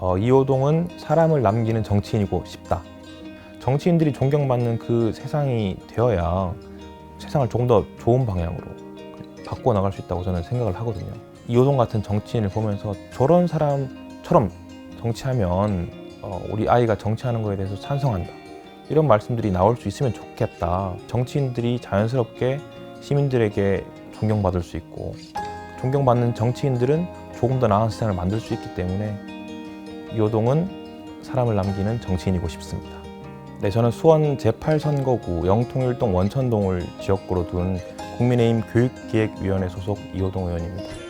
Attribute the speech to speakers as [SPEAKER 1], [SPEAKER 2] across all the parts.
[SPEAKER 1] 어, 이호동은 사람을 남기는 정치인이고 싶다. 정치인들이 존경받는 그 세상이 되어야 세상을 조금 더 좋은 방향으로 바꿔 나갈 수 있다고 저는 생각을 하거든요. 이호동 같은 정치인을 보면서 저런 사람처럼 정치하면 어, 우리 아이가 정치하는 거에 대해서 찬성한다. 이런 말씀들이 나올 수 있으면 좋겠다. 정치인들이 자연스럽게 시민들에게 존경받을 수 있고 존경받는 정치인들은 조금 더 나은 세상을 만들 수 있기 때문에 이호동은 사람을 남기는 정치인이고 싶습니다. 네, 저는 수원 제8선거구 영통일동 원천동을 지역구로 둔 국민의힘 교육기획위원회 소속 이호동 의원입니다.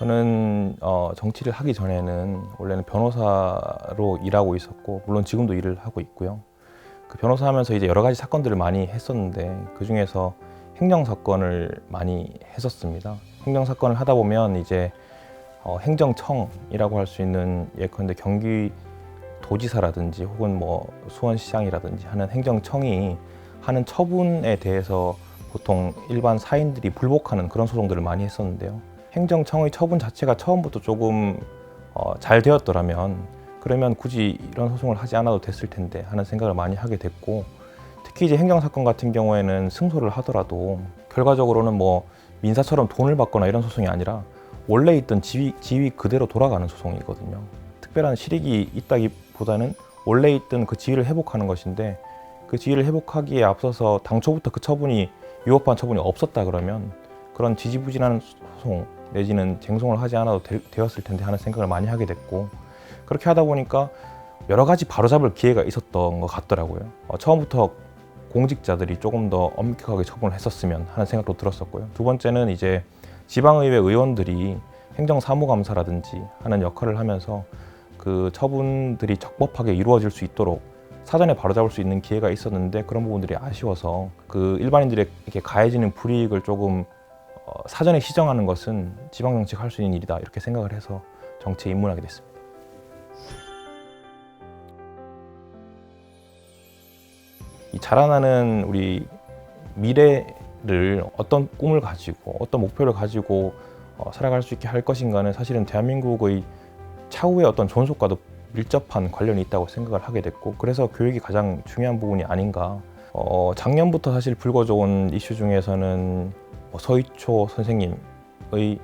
[SPEAKER 1] 저는 어, 정치를 하기 전에는 원래는 변호사로 일하고 있었고 물론 지금도 일을 하고 있고요. 그 변호사 하면서 이제 여러 가지 사건들을 많이 했었는데 그 중에서 행정 사건을 많이 했었습니다. 행정 사건을 하다 보면 이제 어, 행정청이라고 할 수 있는 예컨대 경기 도지사라든지 혹은 뭐 수원시장이라든지 하는 행정청이 하는 처분에 대해서 보통 일반 사인들이 불복하는 그런 소송들을 많이 했었는데요. 행정청의 처분 자체가 처음부터 조금 어, 잘 되었더라면 그러면 굳이 이런 소송을 하지 않아도 됐을 텐데 하는 생각을 많이 하게 됐고 특히 이제 행정 사건 같은 경우에는 승소를 하더라도 결과적으로는 뭐 민사처럼 돈을 받거나 이런 소송이 아니라 원래 있던 지위, 지위 그대로 돌아가는 소송이거든요. 특별한 실익이 있다기보다는 원래 있던 그 지위를 회복하는 것인데 그 지위를 회복하기에 앞서서 당초부터 그 처분이 위법한 처분이 없었다 그러면 그런 지지부진한 소송 내지는 쟁송을 하지 않아도 되, 었을 텐데 하는 생각을 많이 하게 됐고 그렇게 하다 보니까 여러 가지 바로잡을 기회가 있었던 것 같더라고요. 어, 처음부터 공직자들이 조금 더 엄격하게 처분을 했었으면 하는 생각도 들었었고요. 두 번째는 이제 지방의회 의원들이 행정사무감사라든지 하는 역할을 하면서 그 처분들이 적법하게 이루어질 수 있도록 사전에 바로잡을 수 있는 기회가 있었는데 그런 부분들이 아쉬워서 그 일반인들에게 가해지는 불이익을 조금 어, 사전에 시정하는 것은 지방 정치가 할수 있는 일이다 이렇게 생각을 해서 정치에 입문하게 됐습니다. 이 자라나는 우리 미래를 어떤 꿈을 가지고 어떤 목표를 가지고 어, 살아갈 수 있게 할 것인가는 사실은 대한민국의 차후의 어떤 존속과도 밀접한 관련이 있다고 생각을 하게 됐고 그래서 교육이 가장 중요한 부분이 아닌가. 어, 작년부터 사실 불거져온 이슈 중에서는 뭐 서희초 선생님의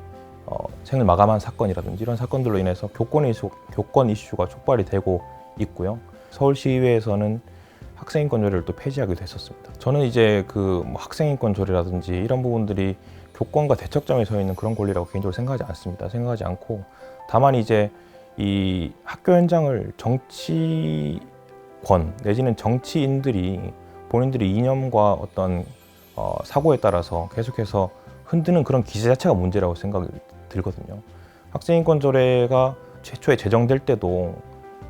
[SPEAKER 1] 어, 생을 마감한 사건이라든지 이런 사건들로 인해서 교권 이슈, 교권 이슈가 촉발이 되고 있고요. 서울시의회에서는 학생인권 조례를 또 폐지하기도 했었습니다. 저는 이제 그뭐 학생인권 조례라든지 이런 부분들이 교권과 대척점에 서 있는 그런 권리라고 개인적으로 생각하지 않습니다. 생각하지 않고 다만 이제 이 학교 현장을 정치권 내지는 정치인들이 본인들의 이념과 어떤 어, 사고에 따라서 계속해서 흔드는 그런 기제 자체가 문제라고 생각이 들거든요. 학생인권 조례가 최초에 제정될 때도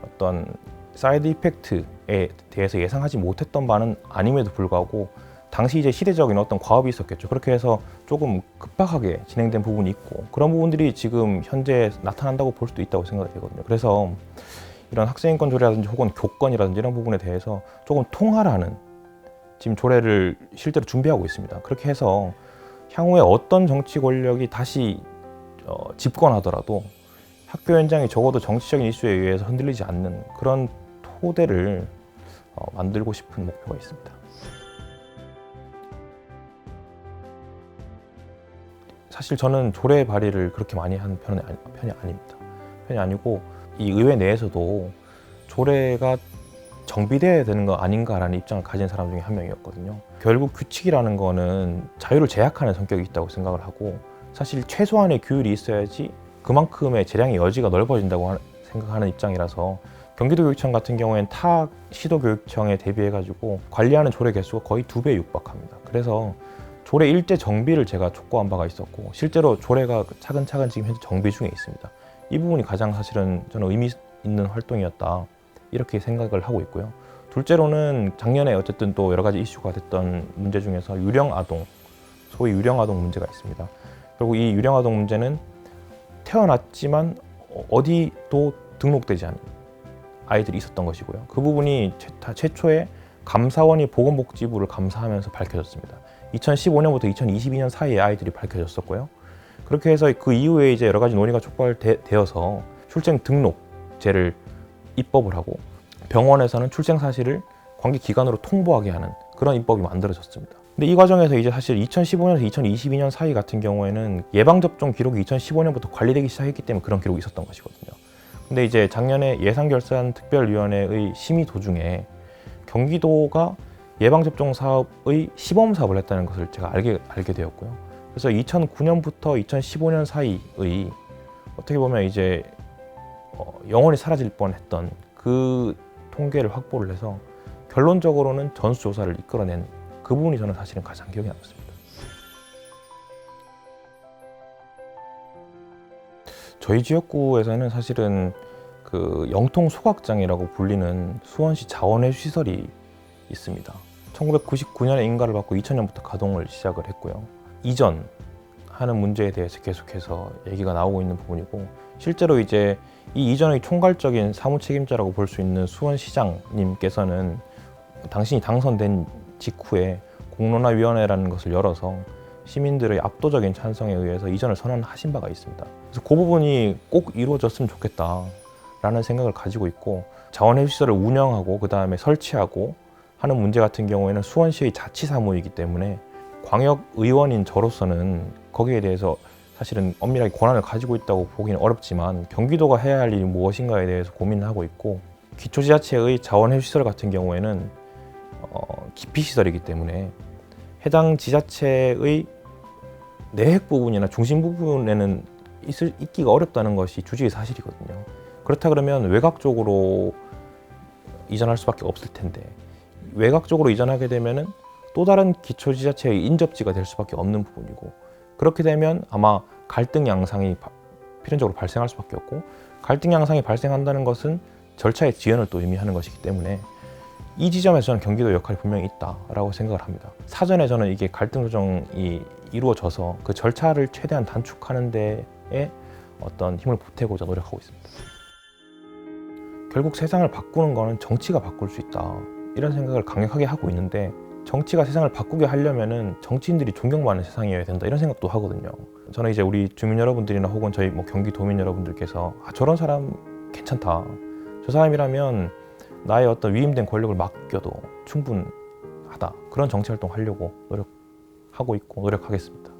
[SPEAKER 1] 어떤 사이드 이펙트에 대해서 예상하지 못했던 바는 아님에도 불구하고 당시 이제 시대적인 어떤 과업이 있었겠죠. 그렇게 해서 조금 급박하게 진행된 부분이 있고 그런 부분들이 지금 현재 나타난다고 볼 수도 있다고 생각이 되거든요. 그래서 이런 학생인권 조례라든지 혹은 교권이라든지 이런 부분에 대해서 조금 통할하는 지금 조례를 실제로 준비하고 있습니다. 그렇게 해서 향후에 어떤 정치 권력이 다시 어, 집권하더라도 학교 현장이 적어도 정치적인 이슈에 의해서 흔들리지 않는 그런 토대를 어, 만들고 싶은 목표가 있습니다. 사실 저는 조례 발의를 그렇게 많이 하는 편이, 아니, 편이 아닙니다. 편이 아니고 이 의회 내에서도 조례가 정비돼야 되는 거 아닌가라는 입장을 가진 사람 중에 한 명이었거든요. 결국 규칙이라는 거는 자유를 제약하는 성격이 있다고 생각을 하고 사실 최소한의 규율이 있어야지 그만큼의 재량의 여지가 넓어진다고 생각하는 입장이라서 경기도교육청 같은 경우에는 타 시도교육청에 대비해 가지고 관리하는 조례 개수가 거의 두배 육박합니다. 그래서 조례 일제 정비를 제가 촉구한 바가 있었고 실제로 조례가 차근차근 지금 현재 정비 중에 있습니다. 이 부분이 가장 사실은 저는 의미 있는 활동이었다 이렇게 생각을 하고 있고요. 둘째로는 작년에 어쨌든 또 여러 가지 이슈가 됐던 문제 중에서 유령 아동, 소위 유령 아동 문제가 있습니다. 그리고 이 유령 아동 문제는 태어났지만 어디도 등록되지 않은 아이들이 있었던 것이고요. 그 부분이 최초에 감사원이 보건복지부를 감사하면서 밝혀졌습니다. 2015년부터 2022년 사이에 아이들이 밝혀졌었고요. 그렇게 해서 그 이후에 이제 여러 가지 논의가 촉발되어서 출생 등록제를 입법을 하고 병원에서는 출생 사실을 관계 기관으로 통보하게 하는 그런 입법이 만들어졌습니다. 근데 이 과정에서 이제 사실 2015년에서 2022년 사이 같은 경우에는 예방 접종 기록이 2015년부터 관리되기 시작했기 때문에 그런 기록이 있었던 것이거든요. 근데 이제 작년에 예산결산 특별위원회의 심의 도중에 경기도가 예방 접종 사업의 시범 사업을 했다는 것을 제가 알게 알게 되었고요. 그래서 2009년부터 2015년 사이의 어떻게 보면 이제 어, 영원히 사라질 뻔했던 그 통계를 확보를 해서 결론적으로는 전수조사를 이끌어낸 그 부분이 저는 사실은 가장 기억에 남습니다. 저희 지역구에서는 사실은 그 영통 소각장이라고 불리는 수원시 자원회수 시설이 있습니다. 1999년에 인가를 받고 2000년부터 가동을 시작을 했고요. 이전 하는 문제에 대해서 계속해서 얘기가 나오고 있는 부분이고 실제로 이제 이 이전의 총괄적인 사무 책임자라고 볼 수 있는 수원시장님께서는 당신이 당선된 직후에 공론화위원회라는 것을 열어서 시민들의 압도적인 찬성에 의해서 이전을 선언하신 바가 있습니다. 그래서 그 부분이 꼭 이루어졌으면 좋겠다라는 생각을 가지고 있고 자원회수 시설을 운영하고 그 다음에 설치하고 하는 문제 같은 경우에는 수원시의 자치사무이기 때문에 광역 의원인 저로서는 거기에 대해서 사실은 엄밀하게 권한을 가지고 있다고 보기는 어렵지만 경기도가 해야 할 일이 무엇인가에 대해서 고민하고 있고 기초지자체의 자원회수시설 같은 경우에는 어, 기피시설이기 때문에 해당 지자체의 내핵 부분이나 중심 부분에는 있을, 있기가 어렵다는 것이 주지의 사실이거든요. 그렇다 그러면 외곽 쪽으로 이전할 수밖에 없을 텐데 외곽 쪽으로 이전하게 되면은 또 다른 기초지자체의 인접지가 될 수밖에 없는 부분이고 그렇게 되면 아마 갈등 양상이 바- 필연적으로 발생할 수밖에 없고 갈등 양상이 발생한다는 것은 절차의 지연을 또 의미하는 것이기 때문에 이 지점에서 저는 경기도 역할이 분명히 있다라고 생각을 합니다. 사전에 저는 이게 갈등 조정이 이루어져서 그 절차를 최대한 단축하는 데에 어떤 힘을 보태고자 노력하고 있습니다. 결국 세상을 바꾸는 거는 정치가 바꿀 수 있다. 이런 생각을 강력하게 하고 있는데 정치가 세상을 바꾸게 하려면은 정치인들이 존경받는 세상이어야 된다 이런 생각도 하거든요. 저는 이제 우리 주민 여러분들이나 혹은 저희 뭐 경기도민 여러분들께서 아, 저런 사람 괜찮다. 저 사람이라면 나의 어떤 위임된 권력을 맡겨도 충분하다. 그런 정치 활동 하려고 노력하고 있고 노력하겠습니다.